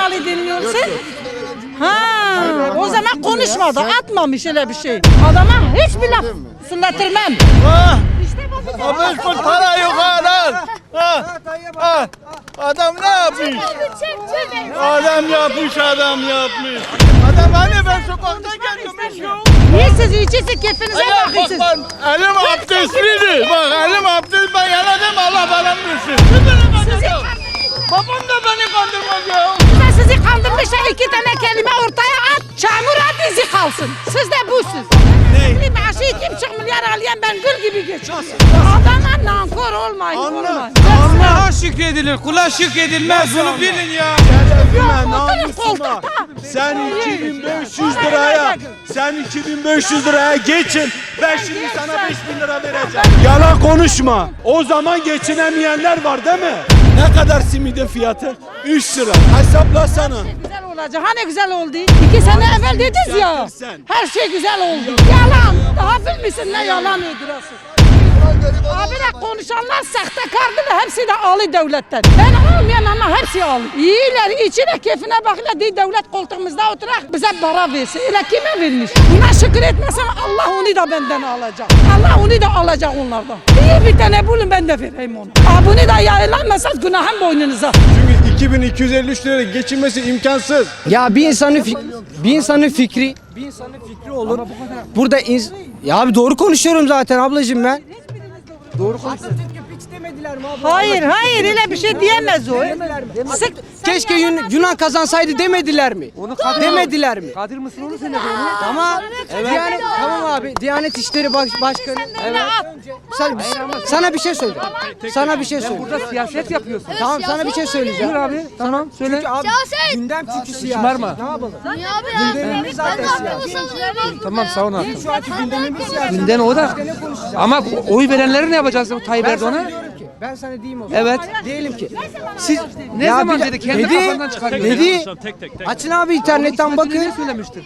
kanalı dinliyorsun? Ha, o zaman konuşmadı. Atmamış öyle bir şey. Adama hiçbir laf. Ha, İşte bu ha, beş kuruş para yok ha lan. Ha, ha. Adam ne yapmış? Adam yapmış, adam yapmış. Adam hani ben yemiş yok. Niye siz içisi keyfinize Ayağa bak bakıyorsunuz? ben, elim abdestliydi. Bak elim abdest, ben yaladım Allah belamı versin. Babam da beni kandırmaz ya. Ben sizi kandırmışsa iki tane kelime ortaya at. Çamur at izi kalsın. Siz de busuz. Ne? Maaşı iki buçuk milyar alayan ben gül gibi geçiyorsun. Adama nankor olmayın. olmayın. Allah'a şükredilir, kula şükredilmez. Bunu bilin ya. Oturun koltukta. Sen 2500 liraya sen 2500 liraya geçin. Ben şimdi sana 5000 lira vereceğim. Yalan konuşma. O zaman geçinemeyenler var değil mi? Ne kadar simidin fiyatı? 3 lira. Hesaplasana. Güzel olacak. Hani güzel oldu? İki sene evvel dediniz ya. Her şey güzel oldu. Yalan. Daha bilmişsin ne yalan öldürüyorsun. Abi de konuşanlar sahtekardılar. Hepsi de alı devletten. Ben olmayan ama hepsi alı. İyiler içine keyfine bakıyorlar. Değil devlet koltuğumuzda oturak bize para versin. Öyle kime vermiş? Buna şükür etmezsem Allah onu da benden alacak. Allah onu da alacak onlardan. İyi bir tane bulun ben de vereyim onu. Aa, bunu da yayınlanmasanız günahım boynunuza. Çünkü 2253 liraya geçinmesi imkansız. Ya bir insanın bir insanın fikri bir insanın fikri olur. Burada ins- ya abi doğru konuşuyorum zaten ablacığım ben. Doğru konuşuyorum. demediler mi abi? Hayır hayır öyle bir şey diyemez o. Sık Keşke Yun- Yunan kazansaydı demediler mi? demediler mi? Kadir Mısır onu söyledi onu. Ama Diyanet tamam abi. Diyanet İşleri Baş Başkanı. Evet. Sen, sana bir şey söyleyeceğim. Sana bir şey söyleyeceğim. Burada siyaset yapıyorsun. Tamam sana bir şey söyleyeceğim. Buyur abi. Tamam söyle. Çünkü abi Siyaset. gündem çünkü siyasi. Şımarma. Ne yapalım? Niye abi ya? Gündemimiz zaten siyasi. Tamam sağ ol abi. Şu anki gündemimiz siyasi. Günden o da. Ama oy verenleri ne yapacağız Tayyip Erdoğan'a? Ben sana diyeyim o zaman. Evet. Diyelim ki siz Ne Ya zaman bir- dedi? Kendi dedi, kafandan çıkarıyor. Dedi. Açın abi internetten Bakın. Ne söylemiştir?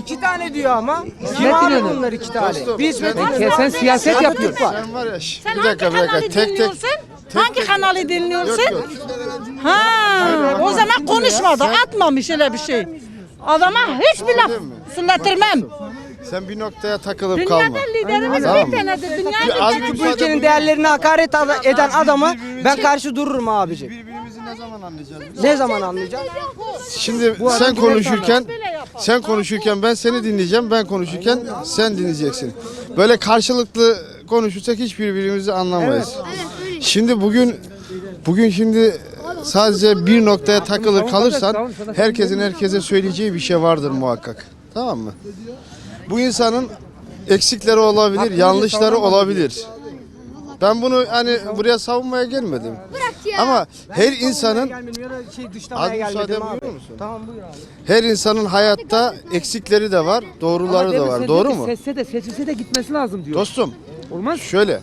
İki tane diyor ama. Kim abi İnönü. bunlar iki tane? Bir İsmet Sen, İnönü. sen siyaset yapıyorsun. Sen var ya şş, Sen bir dakika hangi bir dakika kanalı tek tek. dinliyorsun? hangi kanalı dinliyorsun? Yok, Ha, o zaman konuşmadı. Atmamış öyle bir şey. Adama hiçbir laf söyletirmem. Sen bir noktaya takılıp kalma. Dünyada liderimiz Tamam bir mı? tanedir. Dünya Bir az Bu ülkenin değerlerine hakaret ad- eden adama ben karşı dururum abicim. Birbirimizi ne zaman anlayacağız? Ne zaman anlayacağım? Şimdi sen konuşurken sen konuşurken ben seni dinleyeceğim. Ben konuşurken sen dinleyeceksin. Böyle karşılıklı konuşursak hiçbir birbirimizi anlamayız. Şimdi bugün bugün şimdi sadece bir noktaya takılır kalırsan herkesin herkese söyleyeceği bir şey vardır muhakkak. Tamam mı? Bu insanın eksikleri olabilir, yanlışları olabilir. Ben bunu hani buraya savunmaya gelmedim. Bırak ya. Ama her insanın şey Az müsaade gelmedim abi. buyurur musun? Tamam buyur abi. her insanın hayatta eksikleri de var, doğruları da var. Doğru mu? Sesse de seçilse de gitmesi lazım diyor. Dostum, Olmaz. şöyle.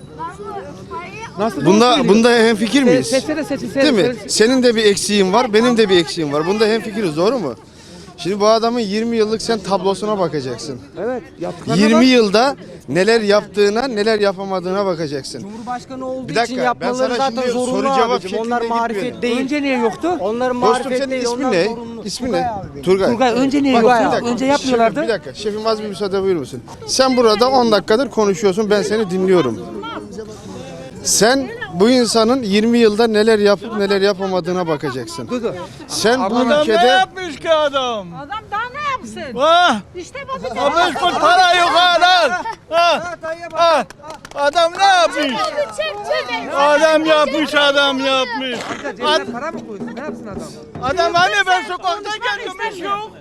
Nasıl Bunda bunda hemfikir miyiz? Sesse de seçilse Değil mi? Senin de bir eksiğin var, benim de bir eksiğim var. Bunda hemfikiriz, doğru mu? Şimdi bu adamın 20 yıllık sen tablosuna bakacaksın. Evet. Yaptıklarına 20 bak. yılda neler yaptığına, neler yapamadığına bakacaksın. Cumhurbaşkanı olduğu Bir dakika, için ben yapmaları sana zaten zorunlu soru cevap abicim. Onlar marifet gitmeyelim. değil. Önce niye yoktu? Onların Dostum marifet senin değil. ismin onlar ne? zorunlu. İsmin ne? abi. Turgay. Turgay önce niye Bak, yoktu? Önce yapmıyorlardı. Şefim, bir dakika. Şefim az bir müsaade buyurur musun? Sen burada 10 dakikadır konuşuyorsun. Ben seni dinliyorum. Sen bu insanın 20 yılda neler yapıp neler yapamadığına bakacaksın. Sen bu Adam ne ülkede yapmış ki adam? Adam daha ne yapsın? Ha, İşte bu bir ha beş kuruş para yok ha. Ha, ha. Adam ne yapmış? Adam yapmış, adam yapmış. Cebine para mı koysun? Ne yapsın adam? Adam hani ben sokaktayken yemiş yok.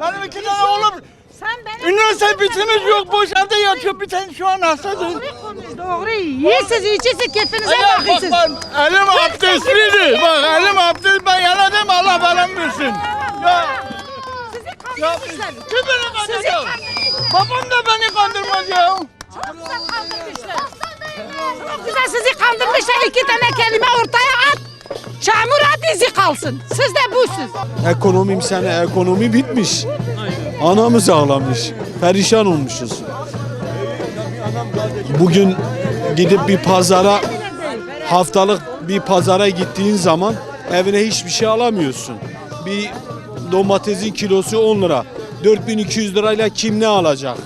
Benim iki tane oğlum Sen benim üniversite bitirmiş yok boşandı yatıyor bir tane şu an hastadır. doğru. Yiyorsunuz, içiyorsunuz, keyfinize Ayağa bak bakıyorsunuz. ben elim abdestliydi. Bak elim abdest ben yaladım Allah belamı versin. Ya Sizi ya kandırmışlar. kim beni Sizi kandırıyor? kandırmışlar. Babam da beni kandırmaz ya. Çok güzel kandırmışlar. Çok güzel sizi kandırmışlar. İki tane kelime ortaya at. Çamur at izi kalsın. Siz de busuz. Ekonomim sene ekonomi bitmiş. Anamız ağlamış. Perişan olmuşuz. Bugün gidip bir pazara haftalık bir pazara gittiğin zaman evine hiçbir şey alamıyorsun. bir domatesin kilosu 10 lira. 4200 lirayla kim ne alacak?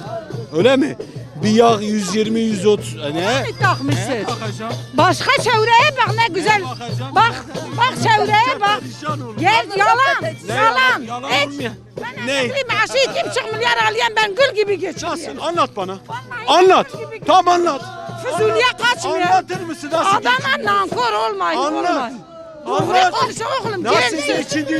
Öyle mi? Bir yağ 120 130 ne? Ne takmışsın? Bakacağım. Başka çevreye bak ne güzel. bakacağım. Bak bak çevreye bak. Perişan olur. Gel yalan. Yalan. Yalan Hiç. olmuyor. Ben Ne? emekli maaşı iki buçuk milyar alıyorum ben gül gibi geçiyorum. Nasıl? Anlat bana. Anlat. Tam anlat. Füzuliye kaçmıyor. Anlatır mısın? Nasıl Adama nankor olmayın. Anlat. olmayın. Anlat. Doğru konuş oğlum. Nasıl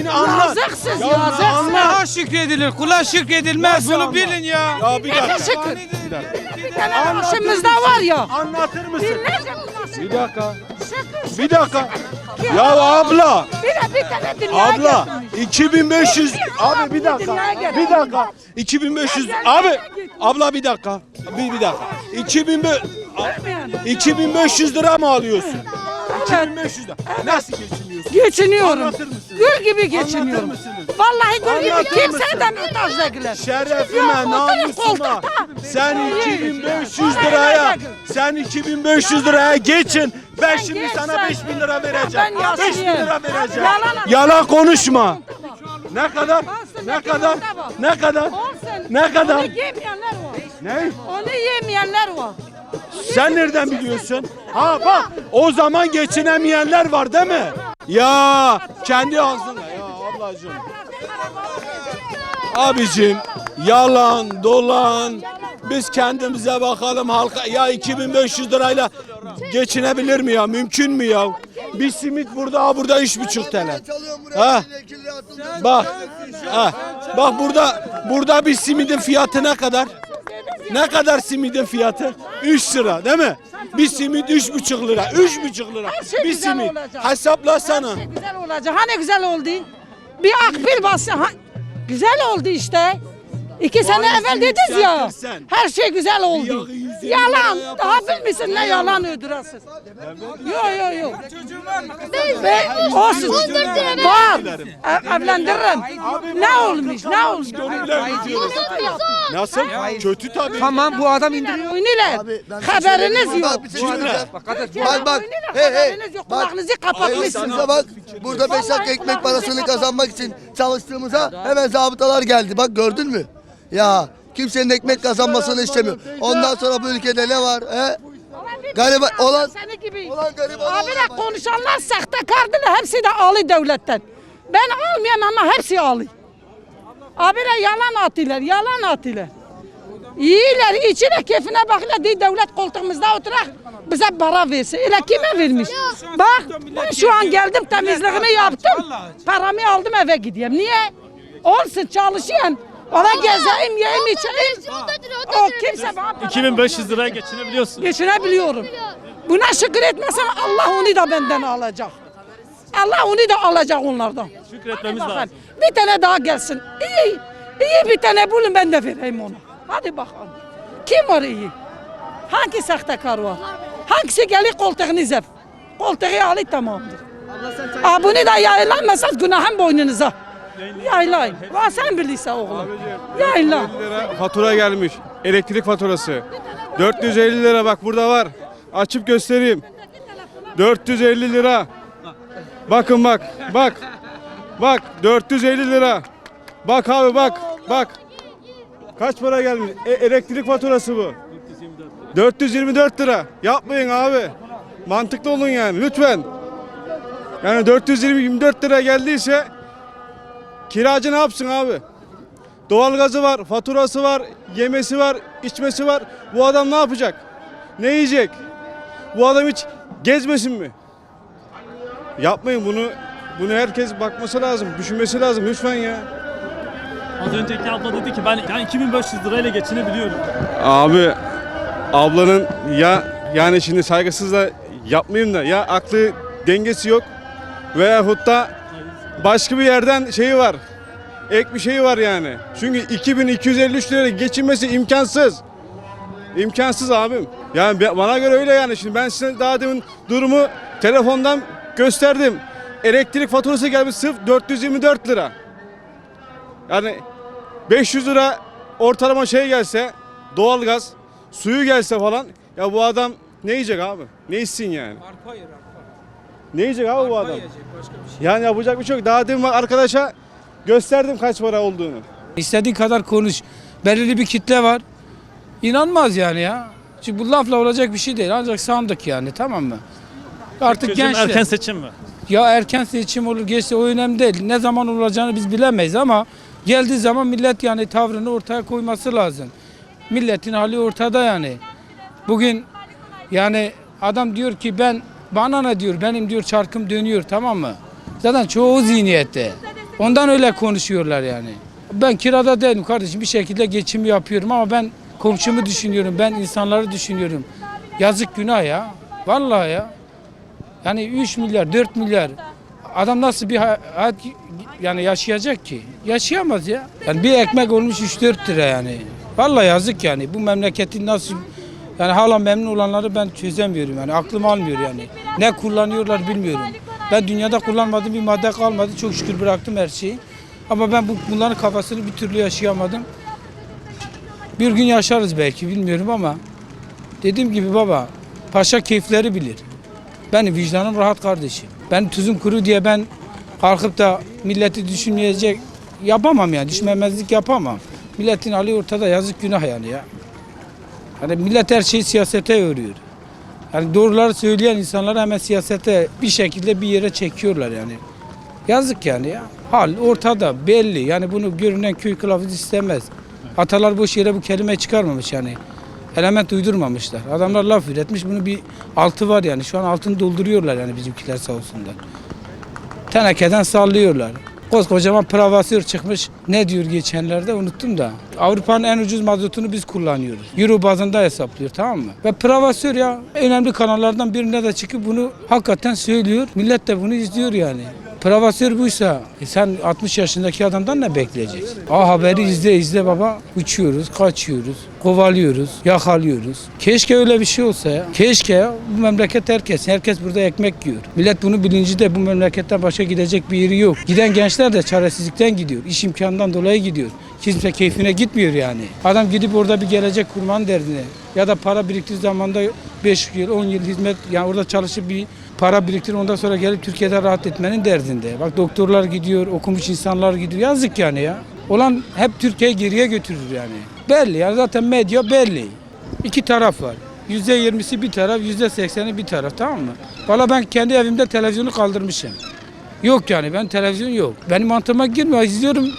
anlat. Yazıksız yazıksız. anlat. Allah'a şükredilir, kula şükredilmez. Nasıl Bunu anlat? bilin ya. Ya bir dakika. şükür. Bir dakika. Bir tane başımızda var ya. Anlatır mısın? Binlerce bunlar. Bir dakika. Şükür. Bir dakika. Ya abla. Bir bir tane dünyaya Abla getirmiş. 2500 Allah abi bir dakika. Bir dakika. 2500 Gel, abi abla bir dakika. Bir bir dakika. 2500 Vermeyen. 2500 lira mı alıyorsun? Evet. 2500 lira. Nasıl geçiniyorsun? Geçiniyorum. Anlatır mısın? Gül gibi geçiniyorum. mısınız? Vallahi gül gibi Anlatır kimseden muhtaç değiller. Şerefime, namusuma. Sen İyi. 2500 Oraya liraya, sen 2500 liraya geçin. Ben şimdi sana sen. 5000 lira vereceğim. 5000 yaşlıyım. lira vereceğim. Yalan konuşma. Ne kadar? Ne kadar? Ne kadar? Ne kadar? Onu yemeyenler var. Ne? Onu yemeyenler var. Sen nereden biliyorsun? Ha bak o zaman geçinemeyenler var değil mi? Ya kendi ağzına ya ablacığım. Abicim yalan dolan biz kendimize bakalım halka ya 2500 lirayla geçinebilir mi ya mümkün mü ya? Bir simit burada ha burada üç buçuk TL. Ha? Bak. Ha. Bak burada burada bir simidin fiyatı ne kadar? Ne kadar simidin fiyatı? 3 lira değil mi? Bir simit üç buçuk lira. Üç buçuk lira. Her şey Bir güzel simit. olacak. Hesaplasana. Her şey güzel olacak. Hani güzel oldu? Bir akbil bası. Ha, güzel oldu işte. İki sene Faizini evvel dediniz ya. yükseltirsen. Her şey güzel oldu. yağı 150 Yalan. Daha bilmişsin ne yalan öldürasın. Yok yok yok. Ve olsun. Var. E- Evlendiririm. Ne olmuş? Ne olmuş? Nasıl? Kötü tabii. Tamam bu adam indiriyor. Oynuyorlar. Haberiniz yok. Bak bak. Oynuyorlar, Hey hey. haberiniz yok. Bak. Kulağınızı kapatmışsınız. Hayırsınıza bak. Burada 5 dakika ekmek parasını kazanmak için çalıştığımıza hemen zabıtalar geldi. Bak gördün mü? Ya kimsenin ekmek kazanmasını istemiyor. Ondan sonra bu ülkede ne var? He? Gariban olan Seni gibi. olan gariban Abi de konuşanlar sahtekardılar. Hepsi de alı devletten. Ben almayan ama hepsi alı. Abi de yalan atıyorlar, yalan atıyorlar. İyiler, içine keyfine bakıyorlar. Değil devlet koltuğumuzda oturak bize para versin. Öyle kime vermiş? Bak ben şu an geldim temizliğimi yaptım. Paramı aldım eve gidiyorum. Niye? Olsun çalışayım. Ona gezeyim, yiyeyim, içeyim. O kimse bana para 2500 liraya geçinebiliyorsun. geçinebiliyorum. Buna şükür etmezsem Allah onu da benden alacak. Allah onu da alacak onlardan. Şükretmemiz Hadi lazım. bakalım. Bir tane daha gelsin. İyi, iyi bir tane bulun ben de vereyim ona. Hadi bakalım. Kim var iyi? Hangi sahtekar var? Hangisi gelir koltuğunu zef? Koltuğu alı tamamdır. Aa, bunu da yayınlanmasanız günahın boynunuza. Yaylayın. Va sen bilirsen oğlum. Yayla. lira fatura gelmiş. Elektrik faturası. 450 lira bak burada var. Açıp göstereyim. 450 lira. Bakın bak. Bak. Bak 450 lira. Bak abi bak. Bak. Kaç para gelmiş? E, elektrik faturası bu. 424 lira. Yapmayın abi. Mantıklı olun yani lütfen. Yani 424 lira geldiyse kiracı ne yapsın abi? Doğalgazı var, faturası var, yemesi var, içmesi var. Bu adam ne yapacak? Ne yiyecek? Bu adam hiç gezmesin mi? Yapmayın bunu. Bunu herkes bakması lazım, düşünmesi lazım lütfen ya. Az önceki abla dedi ki ben yani 2500 lirayla geçinebiliyorum. Abi ablanın ya yani şimdi saygısız da yapmayayım da ya aklı dengesi yok veyahut da başka bir yerden şeyi var. Ek bir şeyi var yani. Çünkü 2253 liraya geçinmesi imkansız. İmkansız abim. Yani bana göre öyle yani. Şimdi ben size daha demin durumu telefondan gösterdim. Elektrik faturası gelmiş sırf 424 lira. Yani 500 lira ortalama şey gelse doğalgaz, suyu gelse falan ya bu adam ne yiyecek abi? Ne içsin yani? Arpa yer arpa. Ne yiyecek abi bu adam? Arpa yiyecek başka bir şey. Yani yapacak bir şey yok. Daha demin arkadaşa Gösterdim kaç para olduğunu. İstediğin kadar konuş. Belirli bir kitle var. İnanmaz yani ya. Çünkü bu lafla olacak bir şey değil. Ancak sandık yani tamam mı? Artık Çözüm gençler. erken seçim mi? Ya erken seçim olur geçse o önemli değil. Ne zaman olacağını biz bilemeyiz ama geldiği zaman millet yani tavrını ortaya koyması lazım. Milletin hali ortada yani. Bugün yani adam diyor ki ben bana ne diyor benim diyor çarkım dönüyor tamam mı? Zaten çoğu zihniyette. Ondan öyle konuşuyorlar yani. Ben kirada değilim kardeşim bir şekilde geçim yapıyorum ama ben komşumu düşünüyorum. Ben insanları düşünüyorum. Yazık günah ya. Vallahi ya. Yani 3 milyar, 4 milyar adam nasıl bir hay- hayat yani yaşayacak ki? Yaşayamaz ya. Yani bir ekmek olmuş 3-4 lira yani. Vallahi yazık yani. Bu memleketin nasıl yani hala memnun olanları ben çözemiyorum yani. Aklım almıyor yani. Ne kullanıyorlar bilmiyorum. Ben dünyada kullanmadığım bir madde kalmadı. Çok şükür bıraktım her şeyi. Ama ben bu, bunların kafasını bir türlü yaşayamadım. Bir gün yaşarız belki bilmiyorum ama dediğim gibi baba paşa keyifleri bilir. Benim vicdanım rahat kardeşim. Ben tuzum kuru diye ben kalkıp da milleti düşünmeyecek yapamam yani. Düşmemezlik yapamam. Milletin hali ortada yazık günah yani ya. Yani millet her şeyi siyasete yoruyor. Yani doğruları söyleyen insanları hemen siyasete bir şekilde bir yere çekiyorlar yani. Yazık yani ya. Hal ortada belli. Yani bunu görünen köy kılavuz istemez. Atalar boş yere bu kelime çıkarmamış yani. Element uydurmamışlar. Adamlar laf üretmiş. Bunun bir altı var yani. Şu an altını dolduruyorlar yani bizimkiler sağ olsunlar. Tenekeden sallıyorlar. Koskocaman provasör çıkmış. Ne diyor geçenlerde unuttum da. Avrupa'nın en ucuz mazotunu biz kullanıyoruz. Euro bazında hesaplıyor tamam mı? Ve provasör ya önemli kanallardan birine de çıkıp bunu hakikaten söylüyor. Millet de bunu izliyor yani. Provasör buysa e sen 60 yaşındaki adamdan ne bekleyeceksin? A haberi izle izle baba. Uçuyoruz, kaçıyoruz, kovalıyoruz, yakalıyoruz. Keşke öyle bir şey olsa ya. Keşke. Bu memleket herkes. Herkes burada ekmek yiyor. Millet bunu bilinci de bu memleketten başka gidecek bir yeri yok. Giden gençler de çaresizlikten gidiyor. İş imkanından dolayı gidiyor. Kimse keyfine gitmiyor yani. Adam gidip orada bir gelecek kurman derdine ya da para biriktiği zamanda 5 yıl 10 yıl hizmet yani orada çalışıp bir para biriktir ondan sonra gelip Türkiye'de rahat etmenin derdinde. Bak doktorlar gidiyor, okumuş insanlar gidiyor. Yazık yani ya. Olan hep Türkiye'yi geriye götürür yani. Belli yani zaten medya belli. İki taraf var. Yüzde yirmisi bir taraf, yüzde sekseni bir taraf tamam mı? Valla ben kendi evimde televizyonu kaldırmışım. Yok yani ben televizyon yok. Benim mantığıma girmiyor. İzliyorum.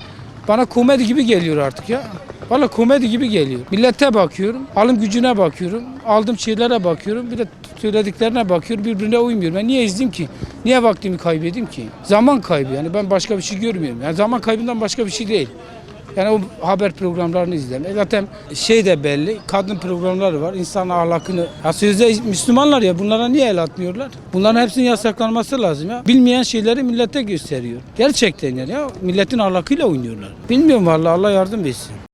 Bana komedi gibi geliyor artık ya. Valla komedi gibi geliyor. Millete bakıyorum. Alım gücüne bakıyorum. Aldığım şeylere bakıyorum. Bir de söylediklerine bakıyorum. Birbirine uymuyor. Ben niye izleyeyim ki? Niye vaktimi kaybedeyim ki? Zaman kaybı yani. Ben başka bir şey görmüyorum. Yani zaman kaybından başka bir şey değil. Yani o haber programlarını izleme. Zaten şey de belli. Kadın programları var. İnsan ahlakını. Ya sözde Müslümanlar ya bunlara niye el atmıyorlar? Bunların hepsinin yasaklanması lazım ya. Bilmeyen şeyleri millete gösteriyor. Gerçekten yani ya. Milletin ahlakıyla oynuyorlar. Bilmiyorum vallahi Allah yardım etsin.